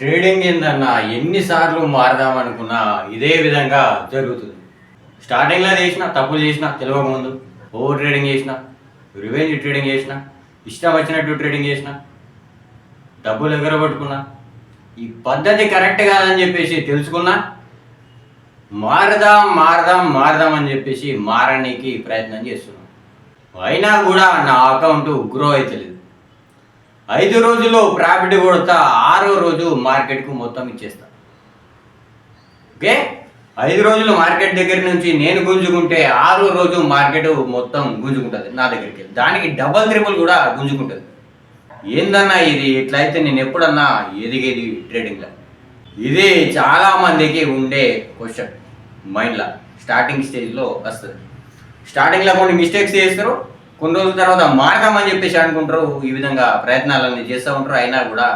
Trading ఏందన్నా? ఎన్నిసార్లు మారదాం అనుకున్నా ఇదే విధంగా జరుగుతుంది. స్టార్టింగ్లో చేసిన తప్పులు చేసిన తెలియకముందు ఓవర్ ట్రేడింగ్ చేసిన రివెంజ్ ట్రేడింగ్ చేసిన ఇష్టం వచ్చినట్టు ట్రేడింగ్ చేసిన డబ్బులు ఎగరగొట్టుకున్నా ఈ పద్ధతి కరెక్ట్ కాదని చెప్పేసి తెలుసుకున్నా మారదాం మారదాం మారదాం అని చెప్పేసి మారడానికి ప్రయత్నం చేస్తున్నాం. అయినా కూడా నా అకౌంట్ గ్రో అవుతలేదు ఐదు రోజుల్లో ప్రాఫిట్ కొడతా ఆరో రోజు మార్కెట్కు మొత్తం ఇచ్చేస్తా. ఓకే? ఐదు రోజులు మార్కెట్ దగ్గర నుంచి నేను గుంజుకుంటే ఆరో రోజు మార్కెట్ మొత్తం గుంజుకుంటుంది నా దగ్గరికి. దానికి డబల్ త్రిబుల్ కూడా గుంజుకుంటుంది. ఏందన్నా ఇది? ఇట్లయితే నేను ఎప్పుడన్నా ఎదిగేది ట్రేడింగ్లో? ఇది చాలా మందికి ఉండే క్వశ్చన్ మైండ్లో. స్టార్టింగ్ స్టేజ్లో వస్తుంది. స్టార్టింగ్లో కొన్ని మిస్టేక్స్ చేస్తారు కొన్ని రోజుల తర్వాత మారదామని చెప్పేసి అనుకుంటారు. ఈ విధంగా ప్రయత్నాలన్నీ చేస్తూ ఉంటారు. అయినా కూడా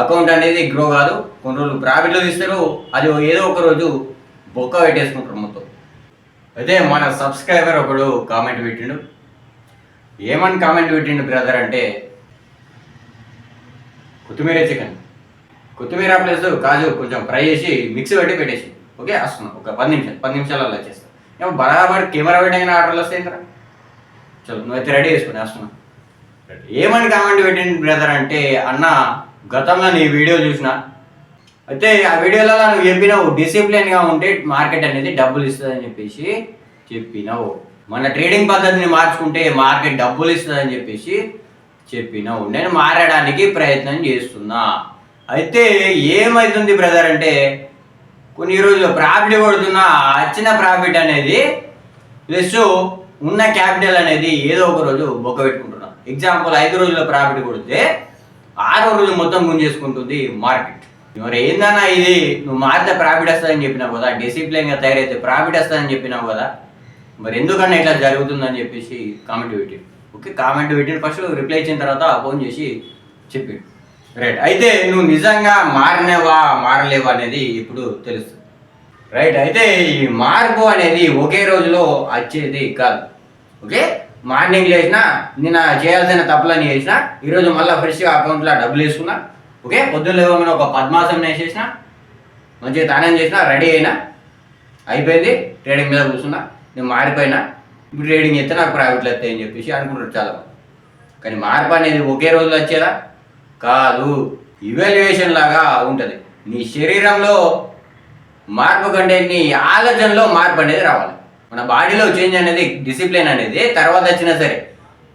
అకౌంట్ అనేది గ్రో కాదు. కొన్ని రోజులు ప్రాఫిట్లో తీస్తారు. అది ఏదో ఒక రోజు బొక్క పెట్టేసుకుంటారు మొత్తం. అయితే మన సబ్స్క్రైబర్ ఒకడు కామెంట్ పెట్టిండు. ఏమని కామెంట్ పెట్టిండు బ్రదర్ అంటే కొత్తిమీర చికెన్ కొత్తిమీర ప్లస్ కాజు కొంచెం ఫ్రై చేసి మిక్సీ పెట్టి పెట్టేసి ఓకే వస్తున్నాం. ఒక పది నిమిషాలు పది నిమిషాలలో వచ్చేస్తాం ఏమో బరాబర్ కెమెరా పెట్టిన ఆర్డర్లు వస్తాయి కదా చలో నువ్వైతే రెడీ చేసుకుని వస్తున్నా ఏమని కామెంట్ పెట్టింది బ్రదర్? అంటే అన్న గతంలో నీ వీడియో చూసిన. అయితే ఆ వీడియోలలో నువ్వు చెప్పినావు డిసిప్లిన్గా ఉంటే మార్కెట్ అనేది డబ్బులు ఇస్తుందని చెప్పేసి చెప్పినావు. మన ట్రేడింగ్ పద్ధతిని మార్చుకుంటే మార్కెట్ డబ్బులు ఇస్తుందని చెప్పేసి చెప్పినావు. నేను మారడానికి ప్రయత్నం చేస్తున్నా. అయితే ఏమవుతుంది బ్రదర్? అంటే కొన్ని రోజులు ప్రాఫిట్ కొడుతున్నా వచ్చిన ప్రాఫిట్ అనేది ప్లస్ ఉన్న క్యాపిటల్ అనేది ఏదో ఒక రోజు బొక్క పెట్టుకుంటున్నాం. ఎగ్జాంపుల్ ఐదు రోజుల ప్రాఫిట్ కొడితే ఆరో రోజు మొత్తం గుంజేసుకుంటుంది మార్కెట్ మరి ఏందన్నా ఇది? నువ్వు మారితే ప్రాఫిట్ వస్తుందని చెప్పినావు కదా డిసిప్లిన్గా తయారైతే ప్రాఫిట్ వస్తుందని చెప్పినావు కదా మరి ఎందుకన్నా ఇట్లా జరుగుతుందని చెప్పేసి కామెంట్ పెట్టాడు ఓకే కామెంట్ పెట్టిన ఫస్ట్ రిప్లై ఇచ్చిన తర్వాత ఫోన్ చేసి చెప్పిండు రైట్ అయితే నువ్వు నిజంగా మారినవా మారలేవా అనేది ఇప్పుడు తెలుస్తుంది. రైట్ అయితే ఈ మార్పు అనేది ఒకే రోజులో వచ్చేది కాదు. ఓకే? మార్నింగ్ లేచినా నిన్న చేయాల్సిన తప్పులని చేసిన ఈరోజు మళ్ళీ ఫ్రెష్గా అకౌంట్లో డబ్బులు వేసుకున్నా ఓకే? పొద్దున్న లేవగానే ఒక పద్మాసనం వేసేసిన మంచిగా తానం చేసిన రెడీ అయినా అయిపోయింది ట్రేడింగ్ మీద కూర్చున్నా నేను మారిపోయినా ఇప్పుడు ట్రేడింగ్ చేస్తే నాకు ప్రాఫిట్లు వస్తాయి అని చెప్పేసి అనుకుంటారు చాలా కానీ మార్పు అనేది ఒకే రోజులో వచ్చేదా? కాదు. ఇవాల్యుయేషన్ లాగా ఉంటుంది. నీ శరీరంలో మార్పు కంటే నీ ఆలోచనలో మార్పు అనేది రావాలి. మన బాడీలో చేంజ్ అనేది డిసిప్లిన్ అనేది తర్వాత వచ్చినా సరే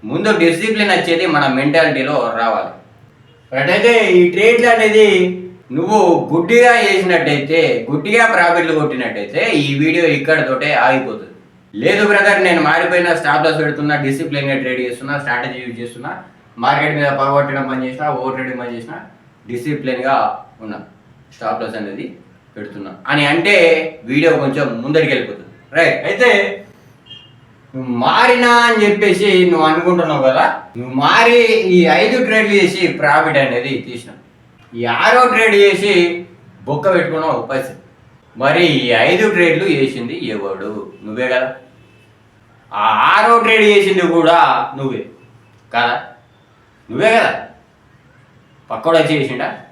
ముందు డిసిప్లిన్ వచ్చేది మన మెంటాలిటీలో రావాలి. అయితే ఈ ట్రేడ్లు అనేది నువ్వు గుడ్డిగా చేసినట్టయితే గుడ్డిగా ప్రాఫిట్లు కొట్టినట్టయితే ఈ వీడియో ఇక్కడతోటే ఆగిపోతుంది. లేదు బ్రదర్ నేను మారిపోయిన స్టాప్ లాస్ పెడుతున్నా డిసిప్లిన్గా ట్రేడ్ చేస్తున్నా స్ట్రాటజీ యూజ్ చేస్తున్నా మార్కెట్ మీద పగొట్టడం పని చేసినా ఓవర్ ట్రేడింగ్ పని చేసినా డిసిప్లిన్గా ఉన్నా స్టాప్ లాస్ అనేది పెడుతున్నా. అని అంటే వీడియో కొంచెం ముందరికి వెళ్ళిపోతుంది రైట్ అయితే నువ్వు మారినా అని చెప్పేసి నువ్వు అనుకుంటున్నావు కదా నువ్వు మారి ఈ ఐదు ట్రేడ్లు చేసి ప్రాఫిట్ అనేది తీసినావు. ఈ ఆరో ట్రేడ్ చేసి బొక్క పెట్టుకున్నావు పరిస్థితి. మరి ఈ ఐదు ట్రేడ్లు చేసింది ఎవడు? నువ్వే కదా. ఆ ఆరో ట్రేడ్ చేసింది కూడా నువ్వే కదా. నువ్వే కదా. పక్కోడు వచ్చి చేసిండా?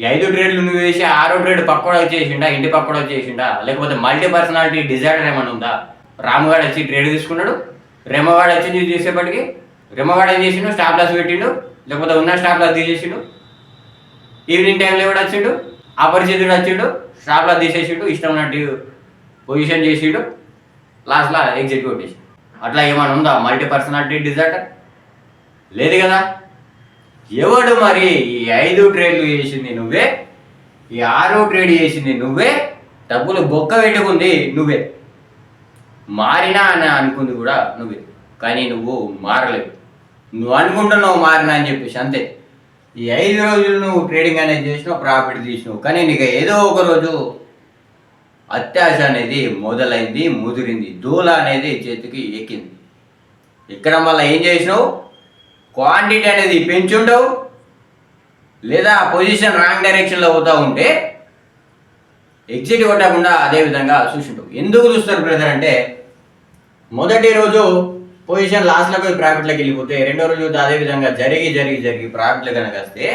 ఐదు ట్రేడ్లు నువ్వు వేసి ఆరో ట్రేడ్ పక్కోడు వచ్చేసిండా ఇంటి పక్కోడు వచ్చేసిండా? లేకపోతే మల్టీ పర్సనాలిటీ డిజార్డర్ ఏమైనా ఉందా? రాముగాడు వచ్చి ట్రేడ్ తీసుకున్నాడు రెమ్మగాడు వచ్చి నువ్వు చేసేపటికి రెమ్మగాడు ఏం చేసిండు? స్టాప్ లాస్ పెట్టిండు లేకపోతే ఉన్న స్టాప్ లాస్ తీసేసిండు. ఈవినింగ్ టైంలో కూడా వచ్చిండు? అపరిచితుడు వచ్చిండు స్టాప్ లాస్ తీసేసిండు ఇష్టం ఉన్నట్టు పొజిషన్ చేసిండు లాస్ట్లో ఎగ్జిట్ కొట్టేసి అట్లా ఏమైనా ఉందా? మల్టీ పర్సనాలిటీ డిజార్డర్ లేదు కదా? ఎవడు మరి ఈ ఐదు ట్రేడ్లు చేసింది నువ్వే? ఈ ఆరో ట్రేడ్ చేసింది నువ్వే? డబ్బులు బొక్క పెట్టుకుంది నువ్వే. మారినా అని అనుకుంది కూడా నువ్వే. కానీ నువ్వు మారలేవు. నువ్వు అనుకుంటున్నావు మారినా అని చెప్పేసి అంతే. ఈ ఐదు రోజులు నువ్వు ట్రేడింగ్ అనేది చేసినావు ప్రాఫిట్ తీసినావు. కానీ నీకు ఏదో ఒక రోజు అత్యాశ అనేది మొదలైంది ముదిరింది. దూల అనేది చేతికి ఎక్కింది. ఎక్కడం మళ్ళీ ఏం చేసినావు? క్వాంటిటీ అనేది పెంచుండవు. లేదా పొజిషన్ రాంగ్ డైరెక్షన్లో పోతూ ఉంటే ఎగ్జిట్ కొట్టకుండా అదే విధంగా చూసింటావు. ఎందుకు చూస్తారు బ్రదర్ అంటే మొదటి రోజు పొజిషన్ లాస్ట్లో పోయి ప్రాఫిట్లోకి వెళ్ళిపోతే రెండో రోజు అదే విధంగా జరిగి జరిగి జరిగి ప్రాఫిట్లు కనుక వస్తే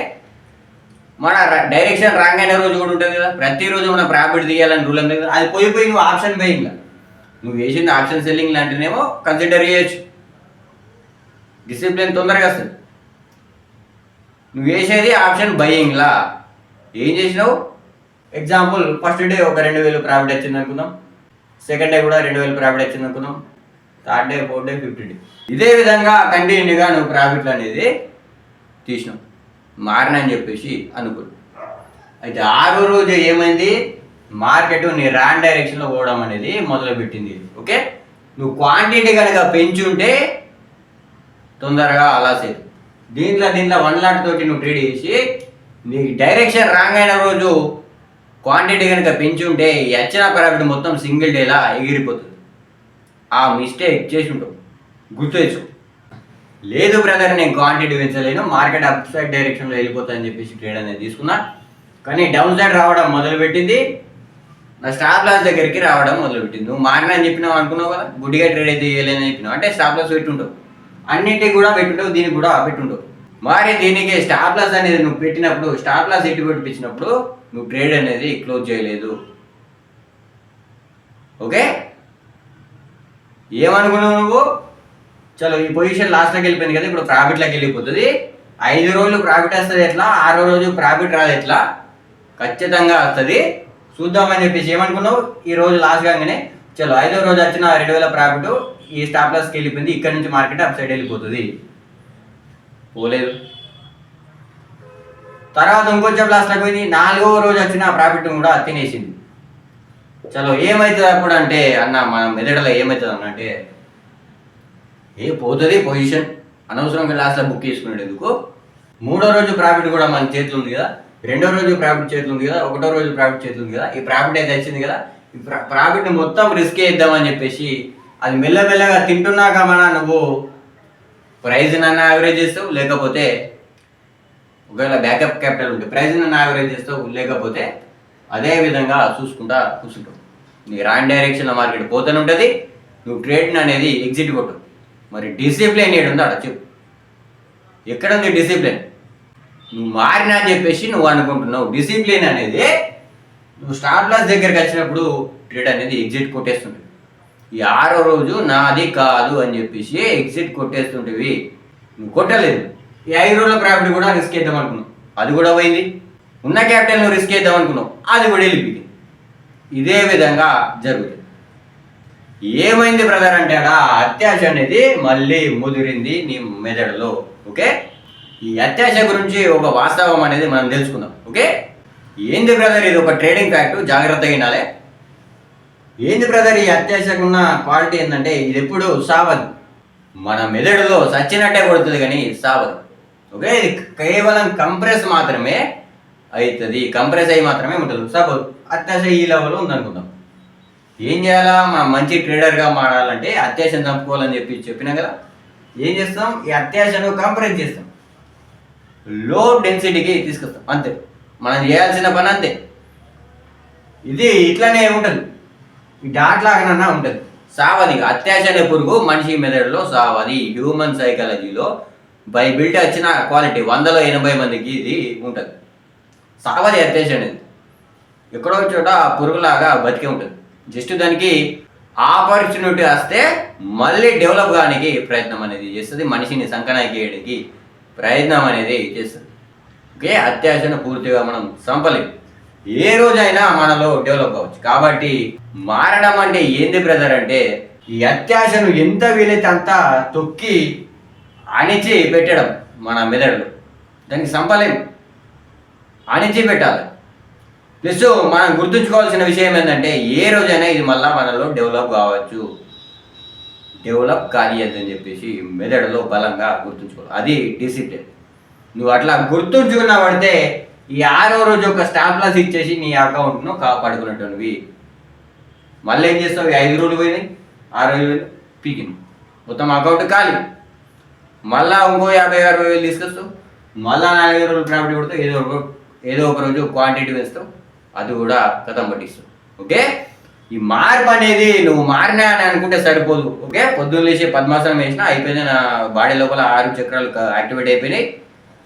మన డైరెక్షన్ రాంగ్ అయిన రోజు కూడా ఉంటుంది కదా. ప్రతిరోజు మన ప్రాఫిట్ తీయాలని రూల్ ఉంది కదా. అది పోయి పోయి నువ్వు ఆప్షన్ బయింగ్లా నువ్వు వేసింది ఆప్షన్ సెల్లింగ్ లాంటినేమో కన్సిడర్ చేయొచ్చు. డిసిప్లిన్ తొందరగా వస్తుంది. నువ్వు వేసేది ఆప్షన్ బయ్యింగ్లా ఏం చేసినావు? ఎగ్జాంపుల్ ఫస్ట్ డే ఒక రెండు వేలు ప్రాఫిట్ వచ్చింది అనుకుందాం. సెకండ్ డే కూడా రెండు వేలు ప్రాఫిట్ వచ్చింది అనుకుందాం. Third day fourth day fifth day ఇదే విధంగా కంటిన్యూగా నువ్వు ప్రాఫిట్లు అనేది తీసినావు. మారినని చెప్పేసి అనుకో అయితే ఆరో రోజు ఏమైంది? మార్కెట్ నీ రాన్ డైరెక్షన్లో పోవడం అనేది మొదలుపెట్టింది. ఓకే? నువ్వు క్వాంటిటీ కనుక పెంచుంటే తొందరగా అలా చేయదు దీంట్లో దీంట్లో వన్ లాట్ తోటి నువ్వు ట్రేడ్ చేసి నీ డైరెక్షన్ రాంగ్ అయిన రోజు క్వాంటిటీ కనుక పెంచుంటే ఈ వచ్చిన ప్రాఫిట్ మొత్తం సింగిల్ డేలా ఎగిరిపోతుంది. ఆ మిస్టేక్ చేసి ఉంటావు గుర్తు లేదు బ్రదర్ నేను క్వాంటిటీ పెంచలేను మార్కెట్ అప్ సైడ్ డైరెక్షన్లో వెళ్ళిపోతుందని చెప్పేసి ట్రేడ్ అనేది తీసుకున్నా. కానీ డౌన్ సైడ్ రావడం మొదలుపెట్టింది. నా స్టాప్ లాస్ దగ్గరికి రావడం మొదలుపెట్టింది. నువ్వు మారిన అని చెప్పినావు అనుకున్నావు కదా? గుడ్డిగా ట్రేడ్ అయితే చేయలేదని చెప్పినావు. అంటే స్టాప్ లాస్ పెట్టుంటావు అన్నింటికి కూడా పెట్టుండవు దీనికి కూడా పెట్టుండవు. మరి దీనికి స్టాప్ లాస్ అనేది నువ్వు పెట్టినప్పుడు స్టాప్ లాస్ ఎట్టి పెట్టించినప్పుడు నువ్వు ట్రేడ్ అనేది క్లోజ్ చేయలేదు. ఓకే? ఏమనుకున్నావు నువ్వు? చలో ఈ పొజిషన్ లాస్ట్లోకి వెళ్ళిపోయింది కదా ఇప్పుడు ప్రాఫిట్లోకి వెళ్ళిపోతుంది. ఐదు రోజులు ప్రాఫిట్ వస్తుంది ఎట్లా? ఆరో రోజు ప్రాఫిట్ రాదు ఎట్లా? ఖచ్చితంగా వస్తుంది. చూద్దామని చెప్పేసి ఏమనుకున్నావు? ఈ రోజు లాస్ట్ కాగానే చలో ఐదో రోజు వచ్చిన రెండు వేల ప్రాఫిట్. ఈ స్టాప్ లాస్కి వెళ్ళిపోయింది. ఇక్కడ నుంచి మార్కెట్ అప్ సైడ్ వెళ్ళిపోతుంది. పోలేదు. తర్వాత ఇంకొంచెం లాస్ట్లోకి పోయింది. నాలుగో రోజు వచ్చిన ప్రాఫిట్ కూడా తినేసింది. చలో ఏమవుతుంది అప్పుడు అంటే అన్న మన మెదడులో ఏమవుతుంది అన్న అంటే ఏ పోతుంది పొజిషన్ అనవసరంగా లాస్ట్లో బుక్ చేసుకున్నాడు ఎందుకు? మూడో రోజు ప్రాఫిట్ కూడా మన చేతులు ఉంది కదా. రెండో రోజు ప్రాఫిట్ చేతిలో ఉంది కదా. ఒకటో రోజు ప్రాఫిట్ చేతిలో ఉంది కదా. ఈ ప్రాఫిట్ అయితే వచ్చింది కదా. ఈ ప్రాఫిట్ని మొత్తం రిస్క్ చేద్దామని చెప్పేసి అది మెల్లమెల్లగా తింటున్నాక మన నువ్వు ప్రైజ్ నన్ను యావరేజ్ చేస్తావు లేకపోతే ఒకవేళ బ్యాకప్ క్యాపిటల్ ఉంటే ప్రైజ్ నన్ను యావరేజ్ చేస్తావు లేకపోతే అదే విధంగా చూసుకుంటా కూర్చుంటావు. నీ రాంగ్ డైరెక్షన్లో మార్కెట్ పోతూనే ఉంటుంది నువ్వు ట్రేడ్ అనేది ఎగ్జిట్ కొట్టు. మరి డిసిప్లిన్ ఏడు ఉందా చెప్పు. ఎక్కడ ఉంది డిసిప్లిన్ నువ్వు మారినా అని చెప్పేసి నువ్వు అనుకుంటున్నావు. డిసిప్లిన్ అనేది నువ్వు స్టాప్ లాస్ దగ్గరికి వచ్చినప్పుడు ట్రేడ్ అనేది ఎగ్జిట్ కొట్టేస్తుంటుంది ఈ ఆరో రోజు నాది కాదు అని చెప్పేసి ఎగ్జిట్ కొట్టేస్తుంటేవి. నువ్వు కొట్టలేదు. ఈ ఐదు రోజుల ప్రాఫిట్ కూడా రిస్క్ చేద్దాం అనుకున్నావు. అది కూడా పోయింది. ఉన్న క్యాపిటల్ నువ్వు రిస్క్ చేద్దాం అనుకున్నావు. అది కూడా వెళ్ళిపోయింది. ఇదే విధంగా జరుగుతుంది. ఏమైంది బ్రదర్ అంటే అక్కడ అత్యాశ అనేది మళ్ళీ ముదిరింది నీ మెదడులో. ఓకే? ఈ అత్యాశ గురించి ఒక వాస్తవం అనేది మనం తెలుసుకుందాం. ఓకే? ఏంది బ్రదర్ ఇది ఒక ట్రేడింగ్ ఫ్యాక్ట్ జాగ్రత్తగా వినాలి. ఏంది బ్రదర్ ఈ అత్యాశకున్న క్వాలిటీ ఏంటంటే ఇది ఎప్పుడు సావదు. మన మెదడులో సచ్చినట్టే కొడుతుంది కానీ సావదు. ఓకే? ఇది కేవలం కంప్రెస్ మాత్రమే అవుతుంది కంప్రెస్ అయ్యి మాత్రమే ఉంటుంది. సపోజ్ అత్యాశ ఈ లెవెల్లో ఉందనుకుందాం. ఏం చేయాలా? మనం మంచి ట్రేడర్గా మారాలంటే అత్యాశను చంపుకోవాలని చెప్పి చెప్పినా కదా. ఏం చేస్తాం? ఈ అత్యాశను కంప్రెస్ చేస్తాం. లో డెన్సిటీకి తీసుకొస్తాం. అంతే. మనం చేయాల్సిన పని అంతే. ఇది ఇట్లానే ఉంటుంది. ఈ ఉంటుంది. సావది అత్యాశ అనే పురుగు మనిషి మెదడులో సావది. హ్యూమన్ సైకాలజీలో బై బిల్ట్ వచ్చిన క్వాలిటీ వందలో ఎనభై మందికి ఇది ఉంటుంది. సావది అత్యాశ అనేది ఎక్కడో చోట పురుగులాగా బతికే ఉంటుంది. జస్ట్ దానికి ఆపర్చునిటీ వస్తే మళ్ళీ డెవలప్ కానికి ప్రయత్నం అనేది చేస్తుంది. మనిషిని సంకనాకేయడానికి ప్రయత్నం అనేది చేస్తుంది. ఓకే? అత్యాశను పూర్తిగా మనం సంపలేం ఏ రోజైనా మనలో డెవలప్ అవ్వచ్చు. కాబట్టి మారడం అంటే ఏంది బ్రదర్ అంటే ఈ అత్యాశను ఎంత వీలైతే అంత తొక్కి అణిచి పెట్టడం మన మెదడులో. దానికి సంపలేం అణిచి పెట్టాలి. ప్లస్ మనం గుర్తుంచుకోవాల్సిన విషయం ఏంటంటే ఏ రోజైనా ఇది మళ్ళీ మనలో డెవలప్ కావచ్చు. డెవలప్ కానియద్దని చెప్పేసి మెదడులో బలంగా గుర్తుంచుకోవాలి. అది డిసిప్లిన్. నువ్వు అట్లా గుర్తుంచుకున్నా పడితే ఈ ఆరో రోజు ఒక స్టాప్ లాస్ ఇచ్చేసి నీ అకౌంట్ను కాపాడుకునేటువంటివి మళ్ళీ ఏం చేస్తావు? ఈ ఐదు రోజులు పోయినాయి. ఆరు రోజులు పోయినాయి. పీకింది. మొత్తం అకౌంట్ ఖాళీ. మళ్ళా ఇంకో యాభై అరవై వేలు తీసుకొస్తావు. మళ్ళా నాలుగు రోజులు ప్రాపర్టీ కొడతావు. ఏదో ఒక ఏదో ఒక రోజు క్వాంటిటీ వేస్తావు. అది కూడా కథం పట్టిస్తావు. ఓకే? ఈ మార్పు అనేది నువ్వు మారినా అని అనుకుంటే సరిపోదు. ఓకే? పొద్దున్న లేచి పద్మాసనం వేసినా అయిపోయింది నా బాడీ లోపల ఆరు చక్రాలు యాక్టివేట్ అయిపోయినాయి.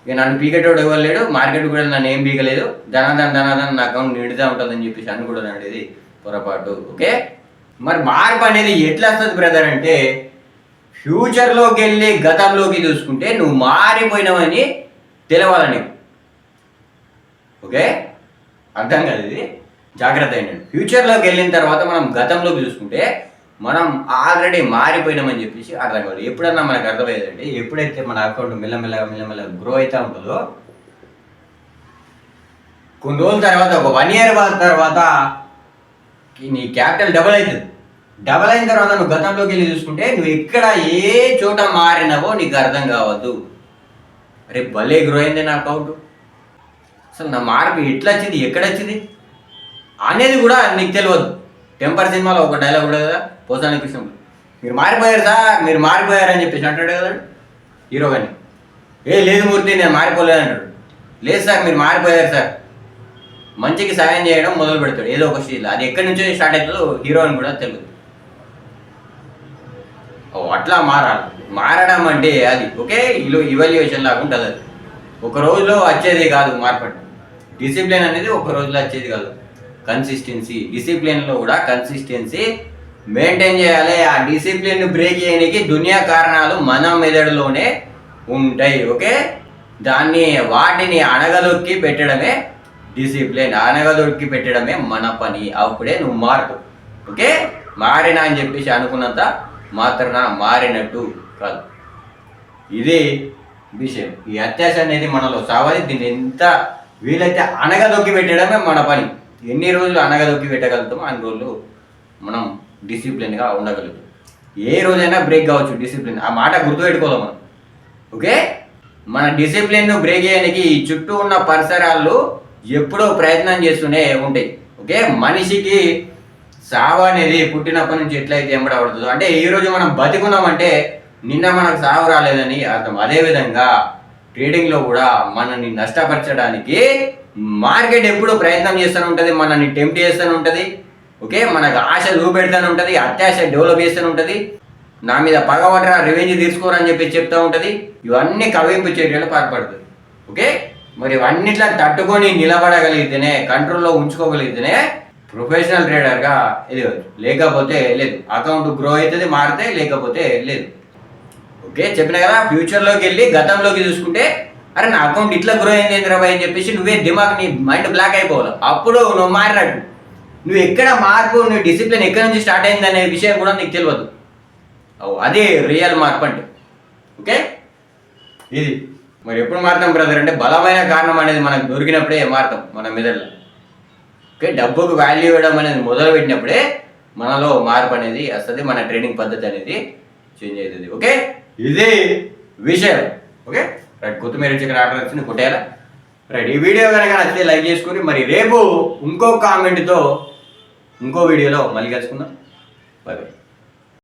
ఇక నన్ను పీకెటోడు ఎవరు లేడు మార్కెట్ కూడా నన్ను ఏం పీకలేదు. ధనాధన ధనాధన నా అకౌంట్ నిండుతా ఉంటుందని చెప్పేసి అని కూడా అనేది పొరపాటు. ఓకే? మరి మార్పు అనేది ఎట్లా వస్తుంది బ్రదర్ అంటే ఫ్యూచర్లోకి వెళ్ళి గతంలోకి చూసుకుంటే నువ్వు మారిపోయినావని తెలవాలని. ఓకే? అర్థం కాదు ఇది. జాగ్రత్త అయినాడు ఫ్యూచర్లోకి వెళ్ళిన తర్వాత మనం గతంలోకి చూసుకుంటే మనం ఆల్రెడీ మారిపోయినామని చెప్పేసి అర్థం కాదు ఎప్పుడన్నా మనకు అర్థమయ్యేదంటే ఎప్పుడైతే మన అకౌంట్ మెల్లమెల్లగా మెల్లమెల్లగా గ్రో అవుతూ ఉంటుందో కొన్ని రోజుల తర్వాత ఒక వన్ ఇయర్ తర్వాత నీ క్యాపిటల్ డబుల్ అవుతుంది. డబల్ అయిన తర్వాత నువ్వు గతంలోకి వెళ్ళి చూసుకుంటే నువ్వు ఎక్కడ ఏ చోట మారినావో నీకు అర్థం కావద్దు. అరే భలే గ్రో అయింది నా అకౌంట్ అసలు నా మార్పు ఎట్లా వచ్చింది ఎక్కడ వచ్చింది అనేది కూడా నీకు తెలియదు. టెంపర్ సినిమాలో ఒక డైలాగ్ ఉండదు కదా? పోసాని కృష్ణ మీరు మారిపోయారు సార్ మీరు మారిపోయారు అని చెప్పేసి అంటాడు కదా హీరో కానీ ఏ లేదు మూర్తి నేను మారిపోలేదు అంటాడు. లేదు సార్ మీరు మారిపోయారు సార్. మంచికి సాయం చేయడం మొదలు పెడతాడు. ఏదో ఒక స్టేజ్లో అది ఎక్కడి నుంచో స్టార్ట్ అవుతుందో హీరో అని కూడా తెలియదు అట్లా మారాలి. మారడం అంటే అది. ఓకే ఇలో ఇవాల్యుయేషన్ లాగా ఉంటుంది అది. ఒక రోజులో వచ్చేది కాదు మార్పడి డిసిప్లిన్ అనేది ఒక రోజులో వచ్చేది కాదు. కన్సిస్టెన్సీ డిసిప్లిన్లో కూడా కన్సిస్టెన్సీ మెయింటైన్ చేయాలి. ఆ డిసిప్లిన్ బ్రేక్ చేయడానికి దునియా కారణాలు మన మెదడులోనే ఉంటాయి ఓకే? దాన్ని వాటిని అణగదొక్కి పెట్టడమే డిసిప్లిన్ అణగదొక్కి పెట్టడమే మన పని. అప్పుడే నువ్వు మార్పు ఓకే? మారినా అని చెప్పేసి అనుకున్నంత మాత్రాన మారినట్టు కాదు. ఇది విషయం. ఈ అత్యాశ అనేది మనలో సావాలి దీన్ని ఎంత వీలైతే అనగదొక్కి పెట్టడమే మన పని. ఎన్ని రోజులు అనగదొక్కి పెట్టగలుగుతామో అన్ని రోజులు మనం డిసిప్లిన్గా ఉండగలుగుతాం. ఏ రోజైనా బ్రేక్ కావచ్చు డిసిప్లిన్. ఆ మాట గుర్తుపెట్టుకోవాలి మనం. ఓకే? మన డిసిప్లిన్ను బ్రేక్ చేయడానికి ఈ చుట్టూ ఉన్న పరిసరాలు ఎప్పుడో ప్రయత్నం చేస్తూనే ఉంటాయి. ఓకే? మనిషికి సావు అనేది పుట్టినప్పటి నుంచి ఎట్లయితే ఎంబడబడుతుందో అంటే ఈరోజు మనం బతికున్నామంటే నిన్న మనకు సావు రాలేదని అర్థం. అదేవిధంగా ట్రేడింగ్లో కూడా మనల్ని నష్టపరచడానికి మార్కెట్ ఎప్పుడూ ప్రయత్నం చేస్తూనే ఉంటుంది మనల్ని టెంప్ట్ చేస్తూనే ఉంటుంది ఓకే? మనకు ఆశ చూపెడుతూనే ఉంటుంది అత్యాశ డెవలప్ చేస్తూనే ఉంటుంది. నా మీద పగవటరా రివెంజ్ తీసుకోరని చెప్పి చెప్తూ ఉంటుంది. ఇవన్నీ కవింపు చర్యలు పాల్పడుతుంది ఓకే? మరి ఇవన్నిట్లా తట్టుకొని నిలబడగలిగితేనే కంట్రోల్లో ఉంచుకోగలిగితేనే ప్రొఫెషనల్ ట్రేడర్గా ఎదగచ్చు లేకపోతే లేదు. అకౌంట్ గ్రో అవుతుంది మారితే లేకపోతే లేదు. ఓకే? చెప్పిన కదా ఫ్యూచర్లోకి వెళ్ళి గతంలోకి చూసుకుంటే అరే నా అకౌంట్ ఇట్లా గ్రో అయింది ఏంద్రాబాయ్ అని చెప్పేసి నువ్వే దిమాగ్ నీ మైండ్ బ్లాక్ అయిపోవాలి. అప్పుడు నువ్వు మారినట్టు నువ్వు ఎక్కడ మార్పు నువ్వు డిసిప్లిన్ ఎక్కడి నుంచి స్టార్ట్ అయింది అనే విషయం కూడా నీకు తెలియదు. అదే రియల్ మార్పు అంటే. ఓకే? ఇది. మరి ఎప్పుడు మారుతాం బ్రదర్ అంటే బలమైన కారణం అనేది మనకు దొరికినప్పుడే మారుతాం మన మెదడులో. ఓకే? డబ్బుకు వాల్యూ ఇవ్వడం అనేది మొదలు పెట్టినప్పుడే మనలో మార్పు అనేది వస్తుంది మన ట్రైనింగ్ పద్ధతి అనేది చేంజ్ అవుతుంది. ఓకే? ఇది విషయం. ఓకే? రైట్ కొత్తిమీర చికెన్ ఆర్డర్ వచ్చింది కొట్టేయాలా? రైట్ ఈ వీడియో కనుక నచ్చితే లైక్ చేసుకుని మరి రేపు ఇంకో కామెంట్తో ఇంకో వీడియోలో మళ్ళీ కలుసుకుందాం. Bye bye